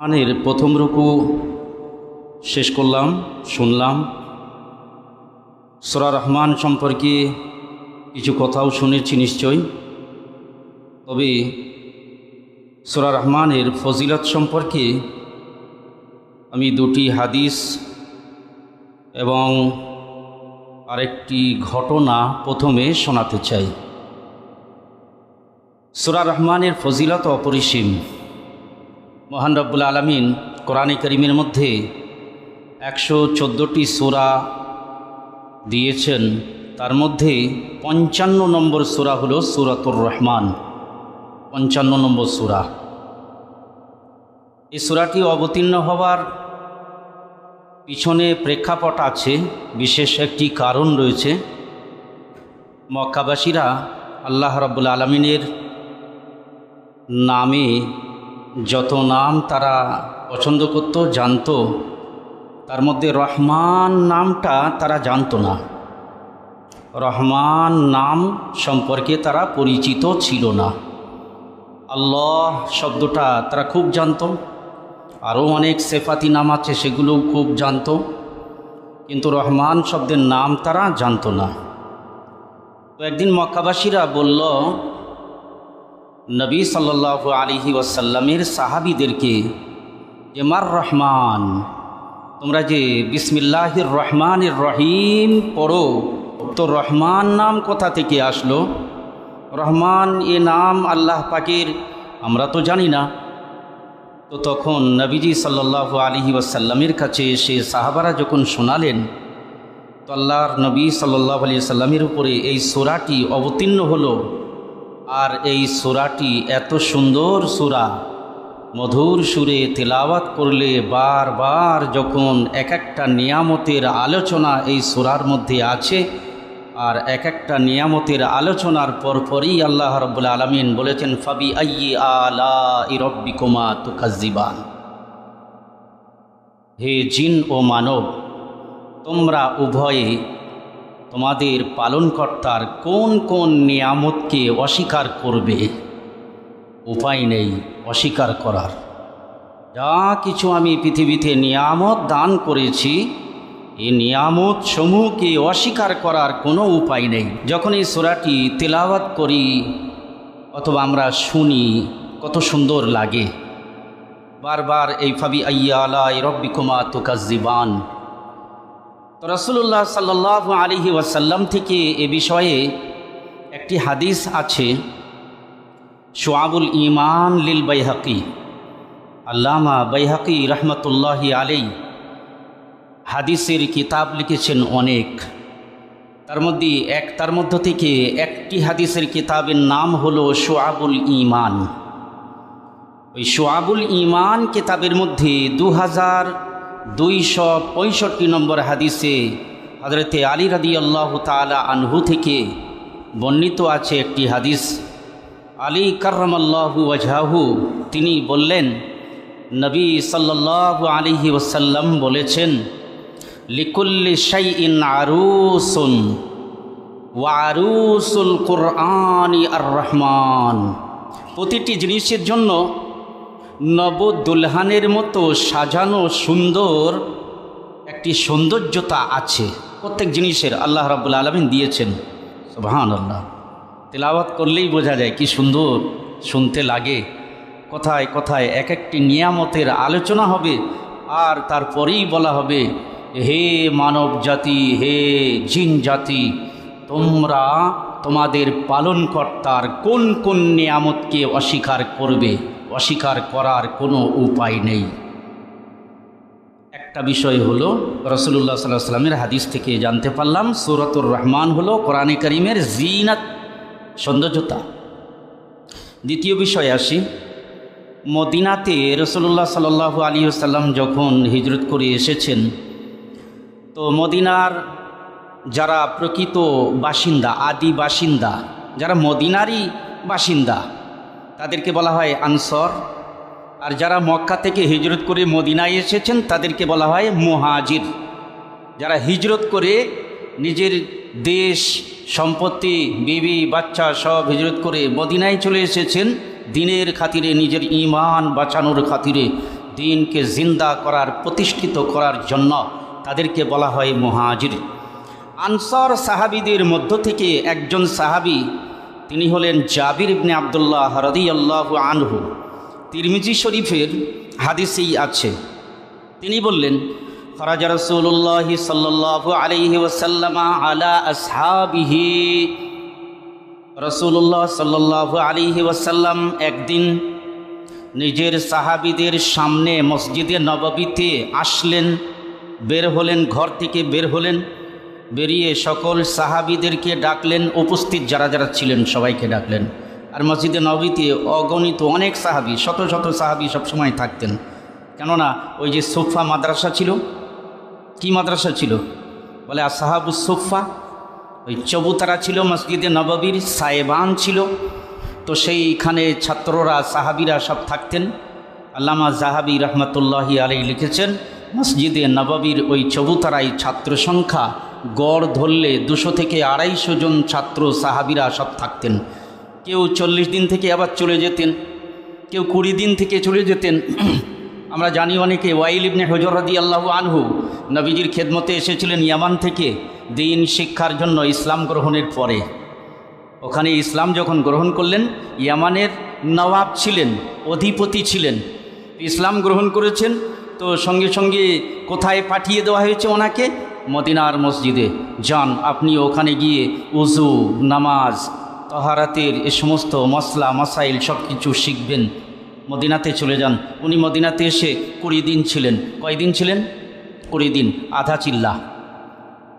আনের প্রথম রুকু শেষ করলাম, শুনলাম। সোরা রহমান সম্পর্কে কিছু কথাও শুনেছি নিশ্চয় তবে সোরা রহমানের ফজিলত সম্পর্কে আমি দুটি হাদিস এবং আরেকটি ঘটনা প্রথমে শোনাতে চাই। সুরা রহমানের ফজিলত অপরিসীম। মহান রব্বুল আলমিন কোরআনে করিমের মধ্যে একশো চোদ্দোটি সুরা দিয়েছেন। তার মধ্যে পঞ্চান্ন নম্বর সুরা হলো সুরাতুর রহমান। পঞ্চান্ন নম্বর সুরা। এই সুরাটি অবতীর্ণ হওয়ার পিছনে প্রেক্ষাপট আছে, বিশেষ একটি কারণ রয়েছে। মক্কাবাসীরা আল্লাহ রব্বুল আলমিনের নামে যত নাম তারা পছন্দ করত, জানত, তার মধ্যে রহমান নামটা তারা জানতো না। রহমান নাম সম্পর্কে তারা পরিচিত ছিল না। আল্লাহ শব্দটা তারা খুব জানত। আরও অনেক সেফাতি নাম আছে, সেগুলোও খুব জানত। কিন্তু রহমান শব্দের নাম তারা জানতো না। তো একদিন মক্কাবাসীরা বলল নবী সাল্লাহ আলিহি ওয়াসাল্লামের সাহাবিদেরকে যে, মার রহমান, তোমরা যে বিসমিল্লাহির রহমানের রহিম পড়ো, তো রহমান নাম কোথা থেকে আসলো? রহমান, এ নাম আল্লাহ পাকের, আমরা তো জানি না। তো তখন নবীজি সাল্লাহ আলিহি ওয়াসাল্লামের কাছে সে সাহাবারা যখন শোনালেন, তো আল্লাহর নবী সাল্লাহ আলি সাল্লামের উপরে এই সোরাটি অবতীর্ণ হলো। আর এই সুরাটি এত সুন্দর সুরা। মধুর সুরে তেলাওয়াত করলে বারবার যখন এক একটা নিয়ামতের আলোচনা এই সুরার মধ্যে আছে, আর এক একটা নিয়ামতের আলোচনার পরপরই আল্লাহ রব্বুল আলমিন বলেছেন, ফাবি আইয়ে আলা ইরব্বিকুমা তুকাজিবান হে জিন ও মানব, তোমরা উভয়ে তোমাদের পালনকর্তার কোন কোন নিয়ামতকে অস্বীকার করবে? উপায় নেই অস্বীকার করার। যা কিছু আমি পৃথিবীতে নিয়ামত দান করেছি এই নিয়ামত সমূহকে অস্বীকার করার কোনো উপায় নেই। যখন এই সোরাটি তেলাওয়াত করি, অথবা আমরা শুনি, কত সুন্দর লাগে। বারবার এই ফাবি আইয়া আলা রব্বিকুমা তুকাজিবান তো রসুল্লাহ সাল্লাহ আলিহি ওয়াসাল্লাম থেকে এ বিষয়ে একটি হাদিস আছে সোয়াবুল ইমান লিল বাইহাকি। আল্লামা বাইহাকি রহমতুল্লাহি আলী হাদিসের কিতাব লিখেছেন অনেক। তার মধ্যে এক, তার মধ্য থেকে একটি হাদিসের কিতাবের নাম হলো সোয়াবুল ইমান ওই সোয়াবুল ইমান কিতাবের মধ্যে দু হাজার দুইশো পঁয়ষট্টি নম্বর হাদিসে হজরতে আলী রাদি আল্লাহ তালা আনহু থেকে বর্ণিত আছে একটি হাদিস। আলী কার্রমাল্লাহু ওয়াজাহু তিনি বললেন, নবী সাল্লাহ আলিহি ওসাল্লাম বলেছেন, লিকুল্লি শাই ইন আরুসুন ওয়ারুসুল কুরআনি আর রহমান প্রতিটি জিনিসের জন্য নবদুলহানের মতো সাজানো সুন্দর একটি সৌন্দর্যতা আছে। প্রত্যেক জিনিসের আল্লাহ রাবুল আলমিন দিয়েছেন। ভান আল্লাহ তেলাওয়াত করলেই বোঝা যায় কি সুন্দর শুনতে লাগে। কথায় কথায় এক একটি নিয়ামতের আলোচনা হবে আর তারপরেই বলা হবে, হে মানব জাতি হে জিন জাতি তোমরা তোমাদের পালনকর্তার কোন কোন নিয়ামতকে অস্বীকার করবে, অস্বীকার করার কোনো উপায় নেই। একটা বিষয় হলো রসুল্লাহ সাল্লাহ সাল্লামের হাদিস থেকে জানতে পারলাম, সুরতুর রহমান হলো কোরআনে করিমের জিনাত, সৌন্দর্যতা। দ্বিতীয় বিষয় আসি, মদিনাতে রসুল্লাহ সাল্লাহ আলী সাল্লাম যখন হিজরত করে এসেছেন, তো মদিনার যারা প্রকৃত বাসিন্দা, আদি বাসিন্দা, যারা মদিনারই বাসিন্দা, তাদেরকে বলা হয় আনসর। আর যারা মক্কা থেকে হিজরত করে মদিনায় এসেছেন, তাদেরকে বলা হয় মুহাজির। যারা হিজরত করে নিজের দেশ, সম্পত্তি, বিবি, বাচ্চা সব হিজরত করে মদিনায় চলে এসেছেন, দিনের খাতিরে নিজের ইমান বাঁচানোর খাতিরে, দিনকে জিন্দা করার, প্রতিষ্ঠিত করার জন্য তাদেরকে বলা হয় মহাজির। আনসার সাহাবিদের মধ্য থেকে একজন সাহাবি, তিনি হলেন জাবির ইবনে আবদুল্লাহ হরদি আল্লাহ আনহু। তিরমিজি শরীফের হাদিসেই আছে। তিনি বললেন, খরাজ রসুল্লাহ সাল্লাহ আলহি ওসাল্লামা আলা আসহাবিহি। রসুল্লাহ সাল্লাহ আলিহি ওয়াসাল্লাম একদিন নিজের সাহাবিদের সামনে মসজিদে নববীতে আসলেন, বের হলেন, ঘর থেকে বের হলেন। বেরিয়ে সকল সাহাবিদেরকে ডাকলেন, উপস্থিত যারা যারা ছিলেন সবাইকে ডাকলেন। আর মসজিদে নবীতে অগণিত অনেক সাহাবি, শত শত সাহাবি সবসময় থাকতেন। কেননা ওই যে সোফা মাদ্রাসা ছিল, কি মাদ্রাসা ছিল? বলে আসাহাবু সোফা ওই চবুতারা ছিল মসজিদে নববীর, সায়েবান ছিল। তো সেইখানে ছাত্ররা, সাহাবিরা সব থাকতেন। আল্লামা জাহাবি রহমতুল্লাহি আলাই লিখেছেন, মসজিদে নববীর ওই চবুতারাই ছাত্র সংখ্যা গড় ধরলে দুশো থেকে আড়াইশো জন ছাত্র সাহাবিরা সব থাকতেন। কেউ চল্লিশ দিন থেকে আবার চলে যেতেন, কেউ কুড়ি দিন থেকে চলে যেতেন। আমরা জানি অনেকে, ওয়াইল ইবনে হজরদি আল্লাহ আনহু নবীজির খেদমতে এসেছিলেন ইয়ামান থেকে দিন শিক্ষার জন্য ইসলাম গ্রহণের পরে। ওখানে ইসলাম যখন গ্রহণ করলেন, ইয়ামানের নওয়াব ছিলেন, অধিপতি ছিলেন। ইসলাম গ্রহণ করেছেন, তো সঙ্গে সঙ্গে কোথায় পাঠিয়ে দেওয়া হয়েছে ওনাকে? মদিনার মসজিদে। যান, আপনি ওখানে গিয়ে উজু, নামাজ, তহারাতের এ সমস্ত মশলা মশাইল সব কিছু শিখবেন। মদিনাতে চলে যান। উনি মদিনাতে এসে কুড়ি দিন ছিলেন। কয়দিন ছিলেন? কুড়ি দিন। আধা চিল্লা।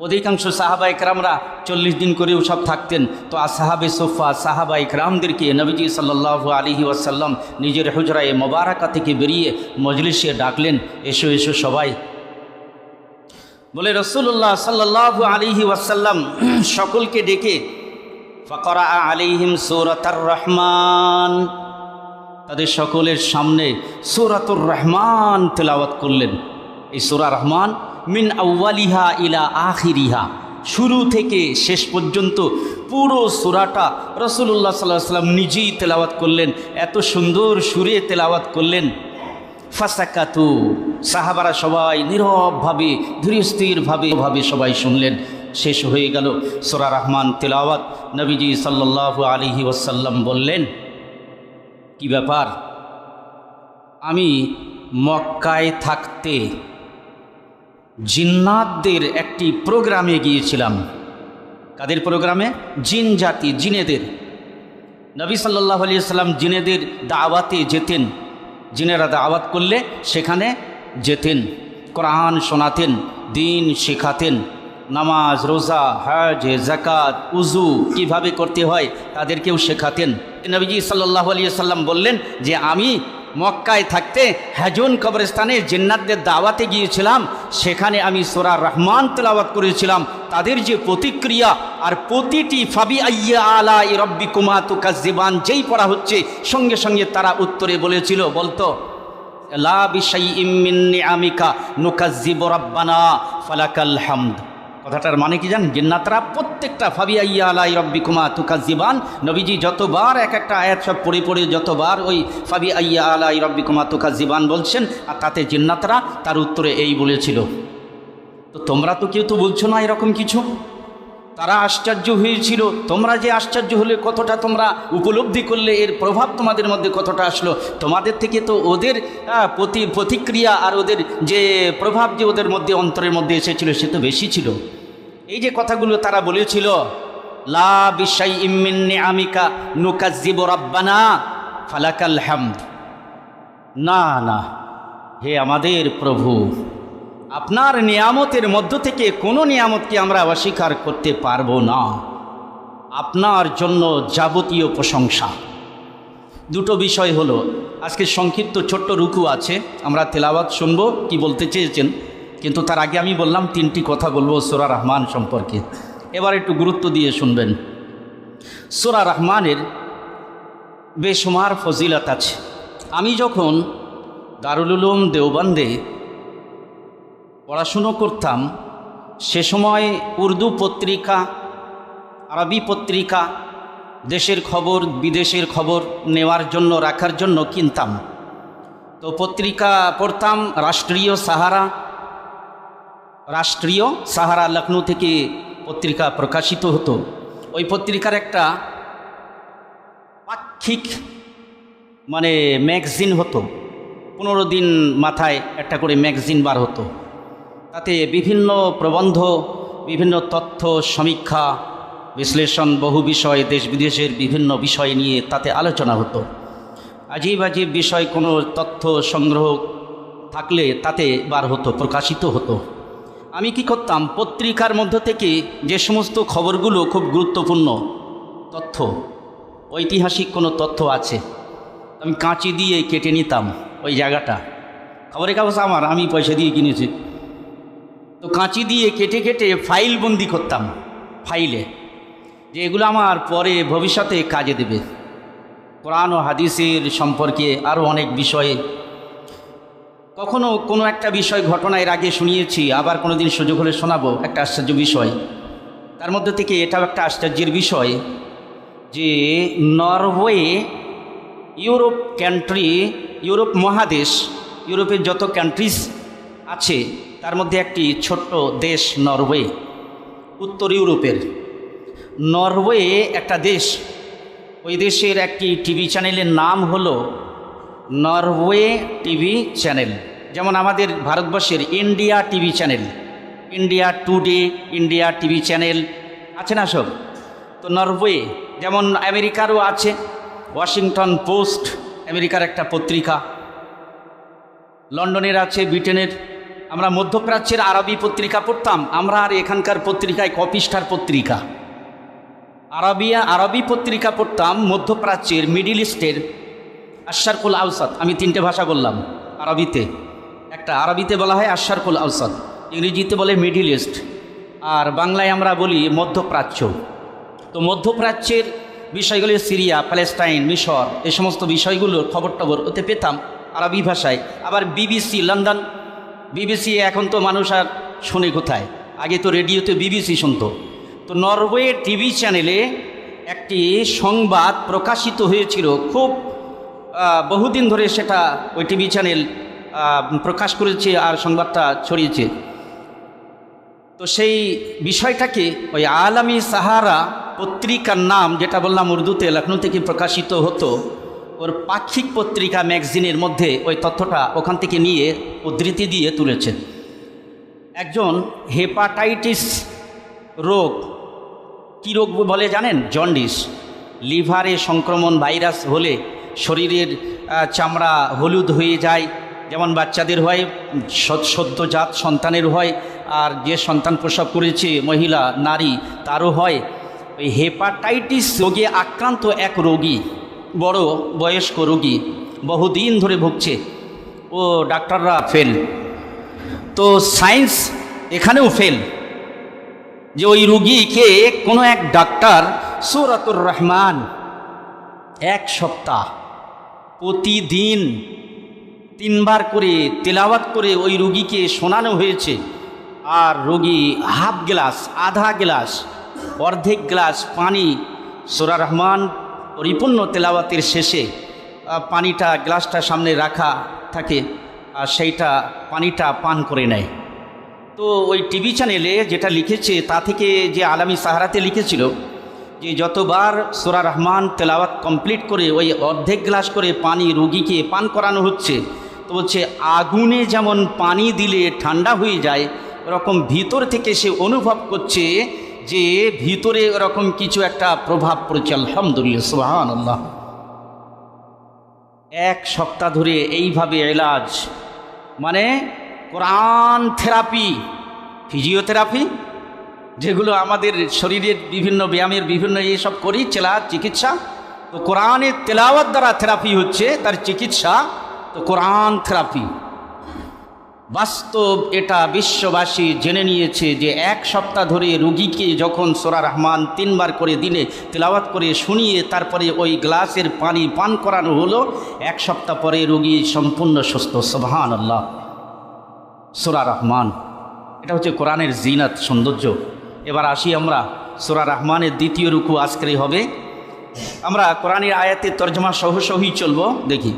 অধিকাংশ সাহাবা একরামরা চল্লিশ দিন করেও সব থাকতেন। তো সাহাবে সোফা, সাহাবা একরামদেরকে নবীজি সাল্লাহ আলিহি ওয়াসাল্লাম নিজের হুজরায় মোবারকা থেকে বেরিয়ে মজলিসে ডাকলেন, এসো এসো সবাই। বলে রসুল্লাহ সাল্লাহ আলিহি ওয়াসাল্লাম সকলকে ডেকে, ফকরা আলিহিম সৌরতার রহমান। তাদের সকলের সামনে সৌরাতুর রহমান তেলাওয়াত করলেন। এই সোরা রহমান মিন আউ্বালিহা ইলা আখিরিহা। শুরু থেকে শেষ পর্যন্ত পুরো সুরাটা রসুল্লাহ সাল্লাহ সাল্লাম নিজেই তেলাওয়াত করলেন। এত সুন্দর সুরে তেলাওয়াত করলেন। ফাসাকাতু সাহাবারা সবাই নীরবভাবে, ধীরস্থিরভাবে ভাবে সবাই শুনলেন। শেষ হয়ে গেল সোরা রহমান তেলাওয়াত। নবীজি সাল্লাহ আলিহি ওসাল্লাম বললেন, কি ব্যাপার? আমি মক্কায় থাকতে জিন্নাতদের একটি প্রোগ্রামে গিয়েছিলাম। কাদের প্রোগ্রামে? জিন জাতি, জিনেদের। নবী সাল্লাহ আলিয়া সাল্লাম জিনেদের দাওয়াতে যেতেন। জিনেরা দাওয়াত করলে সেখানে যেতেন, কোরআন শোনাতেন, দিন শেখাতেন, নামাজ, রোজা, হজ জাকাত উজু কীভাবে করতে হয় তাদেরকেও শেখাতেন। নবীজি সাল্লাহ আলিয়া সাল্লাম বললেন যে, আমি মক্কায় থাকতে হ্যাজন কবরস্থানে জিন্নাতদের দাওয়াতে গিয়েছিলাম। সেখানে আমি সোরা রহমান তেলাওয়াত করেছিলাম। তাদের যে প্রতিক্রিয়া আর প্রতিটি ফাবি আইয়া আলা ই রব্বি কুমা তুকাজিবান যেই পড়া হচ্ছে, সঙ্গে সঙ্গে তারা উত্তরে বলেছিল, বলতো, লা আমিকা নুকাজিব রব্বানা ফালাকাল হামদ। কথাটার মানে কি জান জিন্নাতরা প্রত্যেকটা ফাবিয়া ইয়া আলাই রব্বি কুমা তুকা জিবান নবীজি যতবার এক একটা আয়াত সব পড়ে পড়ে যতবার ওই ফাবি আইয়া আলাই রব্বি কুমা তুকা জিবান বলছেন, আর তাতে জিন্নাতরা তার উত্তরে এই বলেছিল। তো তোমরা তো কেউ তো বলছো না এরকম কিছু? তারা আশ্চর্য হয়েছিল। তোমরা যে আশ্চর্য হলে কতটা তোমরা উপলব্ধি করলে, এর প্রভাব তোমাদের মধ্যে কতটা আসলো? তোমাদের থেকে তো ওদের প্রতি প্রতিক্রিয়া আর ওদের যে প্রভাব যে ওদের মধ্যে, অন্তরের মধ্যে এসেছিল, সে তো বেশি ছিল। এই যে কথাগুলো তারা বলেছিল, লা বিশাই ইমিন্নি আমিকা নুকাজিব রব্বানা ফালাকাল হামদ। না না, হে আমাদের প্রভু, আপনার নিয়ামতের মধ্য থেকে কোনো নিয়ামতকে আমরা অস্বীকার করতে পারব না। আপনার জন্য যাবতীয় প্রশংসা। দুটো বিষয় হলো আজকে সংক্ষিপ্ত ছোট্ট রুকু আছে, আমরা তেলাওয়াত শুনব, কি বলতে চেয়েছেন। কিন্তু তার আগে আমি বললাম তিনটি কথা বলব সোরা রহমান সম্পর্কে। এবার একটু গুরুত্ব দিয়ে শুনবেন। সোরা রহমানের বেসুমার ফজিলত আছে। আমি যখন দারুল উলুম দেওবন্দে পড়াশুনো করতাম, সে সময় উর্দু পত্রিকা, আরবি পত্রিকা দেশের খবর, বিদেশের খবর নেওয়ার জন্য, রাখার জন্য কিনতাম। তো পত্রিকা পড়তাম, রাষ্ট্রীয় সাহারা রাষ্ট্রীয় সাহারা লখনৌ থেকে পত্রিকা প্রকাশিত হতো। ওই পত্রিকার একটা পাক্ষিক মানে ম্যাগজিন হতো। পনেরো দিন মাথায় একটা করে ম্যাগজিন বার হতো। তাতে বিভিন্ন প্রবন্ধ, বিভিন্ন তথ্য, সমীক্ষা বিশ্লেষণ বহু বিষয় দেশ বিদেশের বিভিন্ন বিষয় নিয়ে তাতে আলোচনা হতো। আজীব আজীব বিষয় কোনো তথ্য সংগ্রহ থাকলে তাতে বার হতো, প্রকাশিত হতো। আমি কি করতাম? পত্রিকার মধ্য থেকে যে সমস্ত খবরগুলো খুব গুরুত্বপূর্ণ তথ্য, ঐতিহাসিক কোনো তথ্য আছে, আমি কাঁচি দিয়ে কেটে নিতাম ওই জায়গাটা। খবরের কাগজ আমার, আমি পয়সা দিয়ে কিনেছি। তো কাঁচি দিয়ে কেটে কেটে ফাইল বন্দি করতাম, ফাইলে। যে এগুলো আমার পরে ভবিষ্যতে কাজে দেবে। কোরআন ও হাদিসের সম্পর্কে আরও অনেক বিষয়ে। কখনো কোনো একটা বিষয় ঘটনা এর আগে শুনিয়েছি, আবার কোনো দিন সুযোগ হলে শোনাবো, একটা আশ্চর্য বিষয়। তার মধ্যে থেকে এটাও একটা আশ্চর্যের বিষয় যে নরওয়ে ইউরোপ কান্ট্রি ইউরোপ মহাদেশ, ইউরোপের যত কান্ট্রিজ আছে, তার মধ্যে একটি ছোট্ট দেশ নরওয়ে, উত্তর ইউরোপের। নরওয়ে একটা দেশ। ওই দেশের একটি টিভি চ্যানেলের নাম হলো নরওয়ে টিভি চ্যানেল। যেমন আমাদের ভারতবর্ষের India TV channel, India today, India TV channel, আছে না সব? তো নরওয়ে, যেমন আমেরিকারও আছে, ওয়াশিংটন পোস্ট, আমেরিকার একটা পত্রিকা, লন্ডনের আছে, ব্রিটেনের। আমরা মধ্যপ্রাচ্যের আরবি পত্রিকা পড়তাম, আমরা আর এখানকার পত্রিকায় কপিস্টার পত্রিকা। আরবিয়া, আরবি পত্রিকা পড়তাম, মধ্যপ্রাচ্যের, মিডিল ইস্টের আশারকুল আউসাদ। আমি তিনটে ভাষা বললাম, আরবিতে। একটা আরবিতে বলা হয় আশারকুল আউসাদ, ইংরেজিতে বলে মিডিল ইস্ট। আর বাংলায় আমরা বলি মধ্যপ্রাচ্য। তো মধ্যপ্রাচ্যের বিষয়গুলি সিরিয়া, প্যালেস্টাইন, মিশর এই সমস্ত বিষয়গুলোর খবর টবর ওতে পেতাম আরবি ভাষায়। আবার বিবিসি, লন্ডন, বিবিসি এখন তো মানুষ আর শোনে কোথায়? আগে তো রেডিওতে বিবিসি শুনতো। তো নরওয়ে টিভি চ্যানেলে একটি সংবাদ প্রকাশিত হয়েছিল। খুব বহুদিন ধরে সেটা ওই টিভি চ্যানেল প্রকাশ করেছে আর সংবাদটা ছড়িয়েছে। তো সেই বিষয়টাকে ওই আলামী সাহারা পত্রিকার নাম যেটা বললাম উর্দুতে লখনৌ থেকে প্রকাশিত হতো, ওর পাক্ষিক পত্রিকা ম্যাগজিনের মধ্যে ওই তথ্যটা ওখান থেকে নিয়ে উদ্ধৃতি দিয়ে তুলেছে। একজন হেপাটাইটিস রোগ কী রোগ বলে জানেন? জন্ডিস। লিভারে সংক্রমণ ভাইরাস হলে শরীরের চামড়া হলুদ হয়ে যায়। যেমন বাচ্চাদের হয় সদ- সদ্যজাত সন্তানের হয়, আর যে সন্তান প্রসব করেছে, মহিলা, নারী, তারও হয়। ওই হেপাটাইটিস রোগে আক্রান্ত এক রোগী, বড় বয়স্ক রোগী, বহুদিন ধরে ভুগছে। ও ডাক্তাররা ফেল। তো সায়েন্স এখানেও ফেল। যে ওই রুগীকে কোনো এক ডাক্তার সুরাতুর রহমান এক সপ্তাহ প্রতিদিন তিনবার করে তেলাওয়াত করে ওই রুগীকে শোনানো হয়েছে। আর রোগী হাফ গ্লাস, আধা গ্লাস, অর্ধেক গ্লাস পানি সোরা রহমান পরিপূর্ণ তেলাওয়াতের শেষে পানিটা, গ্লাসটা সামনে রাখা থাকে, আর সেইটা পানিটা পান করে নেয়। তো ওই টিভি চ্যানেলে যেটা লিখেছে, তা থেকে যে আলামী সাহারাতে লিখেছিল যে, যতবার সোরা রহমান তেলাওয়াত কমপ্লিট করে ওই অর্ধেক গ্লাস করে পানি রুগীকে পান করানো হচ্ছে, তো বলছে, আগুনে যেমন পানি দিলে ঠান্ডা হয়ে যায় ওরকম ভিতর থেকে সে অনুভব করছে যে, ভিতরে ওরকম কিছু একটা প্রভাব পড়েছে, আলহামদুলিল্লাহ সুহান এক সপ্তাহ ধরে এইভাবে এলাজ। মানে কোরআন থেরাপি, ফিজিওথেরাপি, যেগুলো আমাদের শরীরের বিভিন্ন ব্যায়ামের বিভিন্ন এইসব করি, চেলা, চিকিৎসা। তো কোরআনের তেলাওয়াত দ্বারা থেরাপি হচ্ছে, তার চিকিৎসা, তো কোরআন থেরাপি। বাস্তব এটা বিশ্ববাসী জেনে নিয়েছে যে এক সপ্তাহ ধরে রুগীকে যখন সোরা রহমান তিনবার করে দিনে তেলাওয়াত করে শুনিয়ে তারপরে ওই গ্লাসের পানি পান করানো হলো, এক সপ্তাহ পরে রুগী সম্পূর্ণ সুস্থ সোহান আল্লাহ সোরা রহমান। এটা হচ্ছে কোরআনের জিনাত, সৌন্দর্য। এবার আসি আমরা সোরা রহমানের দ্বিতীয় রুকু আজকেরই হবে। আমরা কোরআনের আয়াতের তর্জমা সহ সহই চলবো, দেখি।